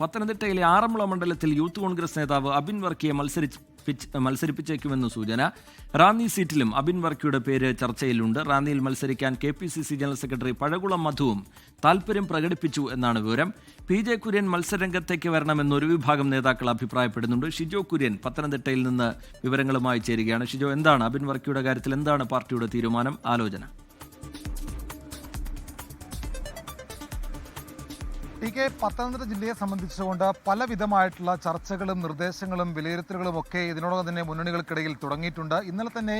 പത്തനംതിട്ടയിലെ ആറന്മുള മണ്ഡലത്തിൽ യൂത്ത് കോൺഗ്രസ് നേതാവ് അബിൻ വർക്കിയെ മത്സരിപ്പിച്ച് മത്സരിപ്പിച്ചേക്കുമെന്ന് സൂചന. റാന്നി സീറ്റിലും അബിൻ വർക്കിയുടെ പേര് ചർച്ചയിലുണ്ട്. റാന്നിയിൽ മത്സരിക്കാൻ K P C C general secretary Pazhakulam മധുവും താൽപര്യം പ്രകടിപ്പിച്ചു എന്നാണ് വിവരം. പി ജെ കുര്യൻ മത്സരരംഗത്തേക്ക് വരണമെന്ന് ഒരു വിഭാഗം നേതാക്കൾ അഭിപ്രായപ്പെടുന്നുണ്ട്. ഷിജോ കുര്യൻ പത്തനംതിട്ടയിൽ നിന്ന് വിവരങ്ങളുമായി ചേരുകയാണ്. ഷിജോ എന്താണ് അബിൻ വർക്കിയുടെ കാര്യത്തിൽ എന്താണ് പാർട്ടിയുടെ തീരുമാനം? ആലോചന. ടി കെ പത്തനംതിട്ട ജില്ലയെ സംബന്ധിച്ചുകൊണ്ട് പലവിധമായിട്ടുള്ള ചർച്ചകളും നിർദ്ദേശങ്ങളും വിലയിരുത്തലുകളും ഒക്കെ ഇതിനോടകം തന്നെ മുന്നണികൾക്കിടയിൽ തുടങ്ങിയിട്ടുണ്ട്. ഇന്നലെ തന്നെ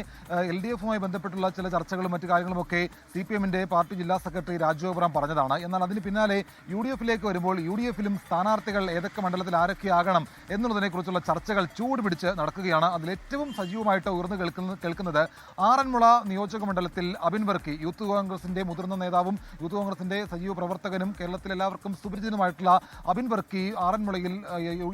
എൽ ഡി എഫുമായി ബന്ധപ്പെട്ടുള്ള ചില ചർച്ചകളും മറ്റു കാര്യങ്ങളും ഒക്കെ സി പി എമ്മിന്റെ പാർട്ടി ജില്ലാ സെക്രട്ടറി രാജു അബ്രാം പറഞ്ഞതാണ്. എന്നാൽ അതിന് പിന്നാലെ യു ഡി എഫിലേക്ക് വരുമ്പോൾ യു ഡി എഫിലും സ്ഥാനാർത്ഥികൾ ഏതൊക്കെ മണ്ഡലത്തിൽ ആരൊക്കെയാകണം എന്നുള്ളതിനെക്കുറിച്ചുള്ള ചർച്ചകൾ ചൂടുപിടിച്ച് നടക്കുകയാണ്. അതിൽ ഏറ്റവും സജീവമായിട്ട് ഉയർന്നു കേൾക്കുന്നത് കേൾക്കുന്നത് ആറന്മുള നിയോജക മണ്ഡലത്തിൽ അബിൻ വർക്കി യൂത്ത് കോൺഗ്രസിന്റെ മുതിർന്ന നേതാവും യൂത്ത് കോൺഗ്രസിന്റെ സജീവ പ്രവർത്തകനും കേരളത്തിൽ എല്ലാവർക്കും സുപരിചിതമായിട്ടുള്ള അബിൻ വർക്കി ആറന്മുളയിൽ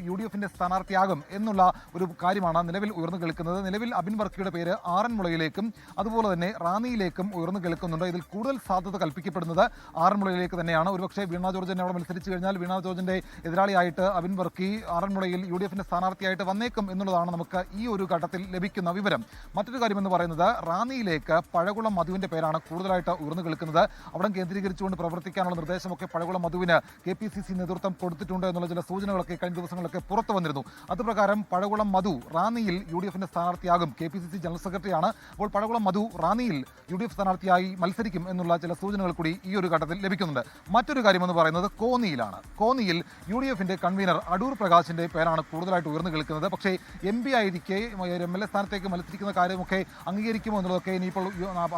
യു- ഡി എഫിന്റെ സ്ഥാനാർത്ഥിയാകും എന്നുള്ള ഒരു കാര്യമാണ് നിലവിൽ ഉയർന്നു കേൾക്കുന്നത്. നിലവിൽ അബിൻ വർക്കിയുടെ പേര് ആറന്മുളയിലേക്കും അതുപോലെ തന്നെ റാന്നിയിലേക്കും ഉയർന്നു കേൾക്കുന്നുണ്ട്. ഇതിൽ കൂടുതൽ സാധ്യത കൽപ്പിക്കപ്പെടുന്നത് ആറന്മുളയിലേക്ക് തന്നെയാണ്. ഒരുപക്ഷെ വീണ ജോർജ് തന്നെ അവിടെ മത്സരിച്ചു കഴിഞ്ഞാൽ വീണ ജോർജിന്റെ എതിരാളിയായിട്ട് അബിൻ വർക്കി ആറന്മുളയിൽ യു ഡി എഫിന്റെ സ്ഥാനാർത്ഥിയായിട്ട് വന്നേക്കും എന്നുള്ളതാണ് നമുക്ക് ഈ ഒരു ഘട്ടത്തിൽ ലഭിക്കുന്ന വിവരം. മറ്റൊരു കാര്യം എന്ന് പറയുന്നത് റാന്നിയിലേക്ക് പഴകുളം മധുവിന്റെ പേരാണ് കൂടുതലായിട്ട് ഉയർന്നു കേൾക്കുന്നത്. അവിടെ കേന്ദ്രീകരിച്ചുകൊണ്ട് പ്രവർത്തിക്കാനുള്ള നിർദ്ദേശമൊക്കെ പഴകുളം മധുവിന് കെ പി സി സി നേതൃത്വം കൊടുത്തിട്ടുണ്ട് എന്നുള്ള ചില സൂചനകളൊക്കെ കഴിഞ്ഞ ദിവസങ്ങളൊക്കെ പുറത്തു വന്നിരുന്നു. അതുപ്രകാരം പഴകുളം മധു റാന്നിയിൽ യു ഡി എഫിന്റെ സ്ഥാനാർത്ഥിയാകും K P C C general സെക്രട്ടറിയാണ്. അപ്പോൾ പഴകുളം മധു റാന്നിയിൽ യു ഡി എഫ് സ്ഥാനാർത്ഥിയായി മത്സരിക്കും എന്നുള്ള ചില സൂചനകൾ കൂടി ഈ ഒരു ഘട്ടത്തിൽ ലഭിക്കുന്നുണ്ട്. മറ്റൊരു കാര്യം എന്ന് പറയുന്നത് കോന്നിയിലാണ്. കോന്നിയിൽ യു ഡി എഫിന്റെ കൺവീനർ അടൂർ പ്രകാശിന്റെ പേരാണ് കൂടുതലായിട്ട് ഉയർന്നു കേൾക്കുന്നത്. പക്ഷേ എം പി ആയിരിക്കെ എം എൽ എ സ്ഥാനത്തേക്ക് മത്സരിക്കുന്ന കാര്യമൊക്കെ അംഗീകരിക്കുമോ എന്നുള്ളതൊക്കെ ഇനിയിപ്പോൾ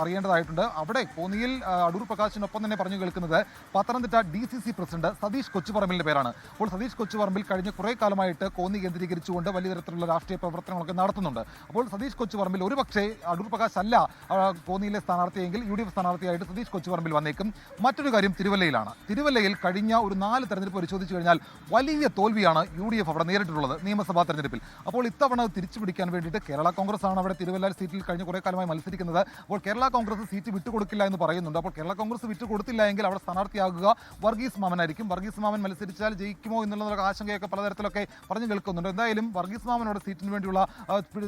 അറിയേണ്ടതായിട്ടുണ്ട്. അവിടെ കോന്നിയിൽ അടൂർ പ്രകാശിനൊപ്പം തന്നെ പറഞ്ഞു കേൾക്കുന്നത് Pathanamthitta D C C president Satheesh കൊച്ചുപറമ്പിലിന്റെ പേരാണ്. അപ്പോൾ സതീഷ് കൊച്ചുപറമ്പിൽ കഴിഞ്ഞ കുറേ കാലമായിട്ട് കോന്നി കേന്ദ്രീകരിച്ചുകൊണ്ട് വലിയ തരത്തിലുള്ള രാഷ്ട്രീയ പ്രവർത്തനങ്ങളൊക്കെ നടത്തുന്നുണ്ട്. അപ്പോൾ സതീഷ് കൊച്ചുപറമ്പിൽ ഒരു പക്ഷേ അടൂർ പ്രകാശ് അല്ല ആ, കോന്നിയിലെ സ്ഥാനാർത്ഥിയെങ്കിൽ യു ഡി എഫ് സ്ഥാനാർത്ഥിയായിട്ട് സതീഷ് കൊച്ചുപറമ്പിൽ വന്നേക്കും. മറ്റൊരു കാര്യം തിരുവല്ലയിലാണ്. തിരുവല്ലയിൽ കഴിഞ്ഞ ഒരു നാല് തെരഞ്ഞെടുപ്പ് പരിശോധിച്ചു കഴിഞ്ഞാൽ വലിയ തോൽവിയാണ് യു ഡി എഫ് അവിടെ നേരിട്ടുള്ളത് നിയമസഭാ തെരഞ്ഞെടുപ്പിൽ. അപ്പോൾ ഇത്തവണ തിരിച്ചു പിടിക്കാൻ വേണ്ടിയിട്ട് കേരള കോൺഗ്രസ് ആണ് അവിടെ തിരുവല്ല സീറ്റിൽ കഴിഞ്ഞ കുറേ കാലമായി മത്സരിക്കുന്നത്. അപ്പോൾ കേരള കോൺഗ്രസ് സീറ്റ് വിട്ടുകൊടുക്കില്ല എന്ന് പറയുന്നുണ്ട്. അപ്പോൾ കേരള കോൺഗ്രസ് വിട്ടുകൊടുത്തില്ല എങ്കിൽ അവിടെ സ്ഥാനാർത്ഥിയാകുക വർഗീസ് മാമനായിരിക്കും വർഗീസ് മാമൻ മത്സരിച്ചാൽ ജയിക്കുമോ എന്നുള്ള ആശങ്കയൊക്കെ പലതരത്തിലൊക്കെ പറഞ്ഞു കേൾക്കുന്നുണ്ട്. എന്തായാലും വർഗീസ് മാമൻ അവിടെ സീറ്റിന് വേണ്ടിയുള്ള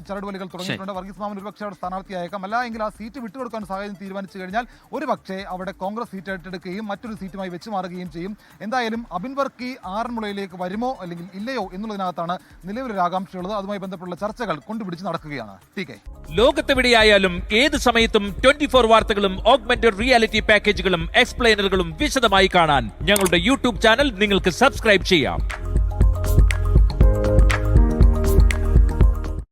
ചരടുവലികൾ തുടങ്ങിയിട്ടുണ്ട്. വർഗീസ് മാമൻ ഒരുപക്ഷെ അവിടെ സ്ഥാനാർത്ഥിയായേക്കാം. അല്ല എങ്കിൽ ആ സീറ്റ് വിട്ടുകൊടുക്കാൻ സാഹചര്യം തീരുമാനിച്ചു കഴിഞ്ഞാൽ ഒരു പക്ഷേ അവിടെ കോൺഗ്രസ് സീറ്റ് ഏറ്റെടുക്കുകയും മറ്റൊരു സീറ്റുമായി വെച്ച് മാറുകയും ചെയ്യും. എന്തായാലും അബിൻ വർക്കി ആറന്മുളയിലേക്ക് വരുമോ അല്ലെങ്കിൽ ഇല്ലയോ എന്നുള്ളതിനകത്താണ് നിലവിലൊരു ആകാംക്ഷയുള്ളത്. അതുമായി ബന്ധപ്പെട്ടുള്ള ചർച്ചകൾ കൊണ്ടുപിടിച്ച് നടക്കുകയാണ്. T K. ലോകത്തെവിടെയായാലും ഏത് സമയത്തും ട്വന്റി ഫോർ വാർത്തകളും ഓഗ്മെന്റഡ് റിയാലിറ്റി പാക്കേജുകളും എക്സ്പ്ലെയിനറുകളും വിശദമായി കാണാൻ ഞങ്ങളുടെ യൂട്യൂബ് ചാനൽ നിങ്ങൾക്ക് സബ്സ്ക്രൈബ് ചെയ്യാം.